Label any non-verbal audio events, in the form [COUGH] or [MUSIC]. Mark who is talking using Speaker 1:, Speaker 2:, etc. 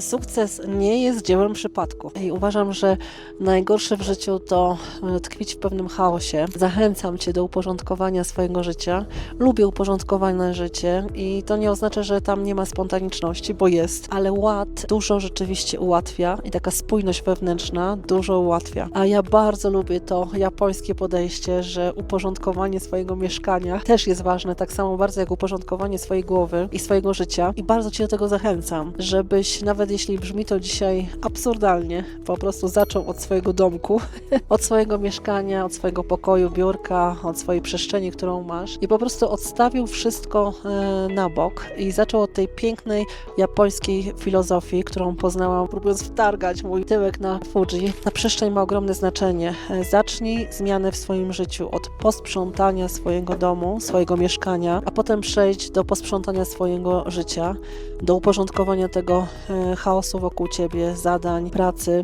Speaker 1: Sukces nie jest dziełem przypadku i uważam, że najgorsze w życiu to e, tkwić w pewnym chaosie. Zachęcam Cię do uporządkowania swojego życia. Lubię uporządkowane życie i to nie oznacza, że tam nie ma spontaniczności, bo jest, ale ład dużo rzeczywiście ułatwia i taka spójność wewnętrzna dużo ułatwia. A ja bardzo lubię to japońskie podejście, że uporządkowanie swojego mieszkania też jest ważne, tak samo bardzo jak uporządkowanie swojej głowy i swojego życia. I bardzo Cię do tego zachęcam, żebyś nawet jeśli brzmi to dzisiaj absurdalnie, po prostu zaczął od swojego domku, [LAUGHS] od swojego mieszkania, od swojego pokoju, biurka, od swojej przestrzeni, którą masz i po prostu odstawił wszystko e, na bok i zaczął od tej pięknej japońskiej filozofii, którą poznałam, próbując wtargać mój tyłek na Fuji. Ta przestrzeń ma ogromne znaczenie. E, Zacznij zmianę w swoim życiu od posprzątania swojego domu, swojego mieszkania, a potem przejdź do posprzątania swojego życia, do uporządkowania tego e, chaosu wokół ciebie, zadań, pracy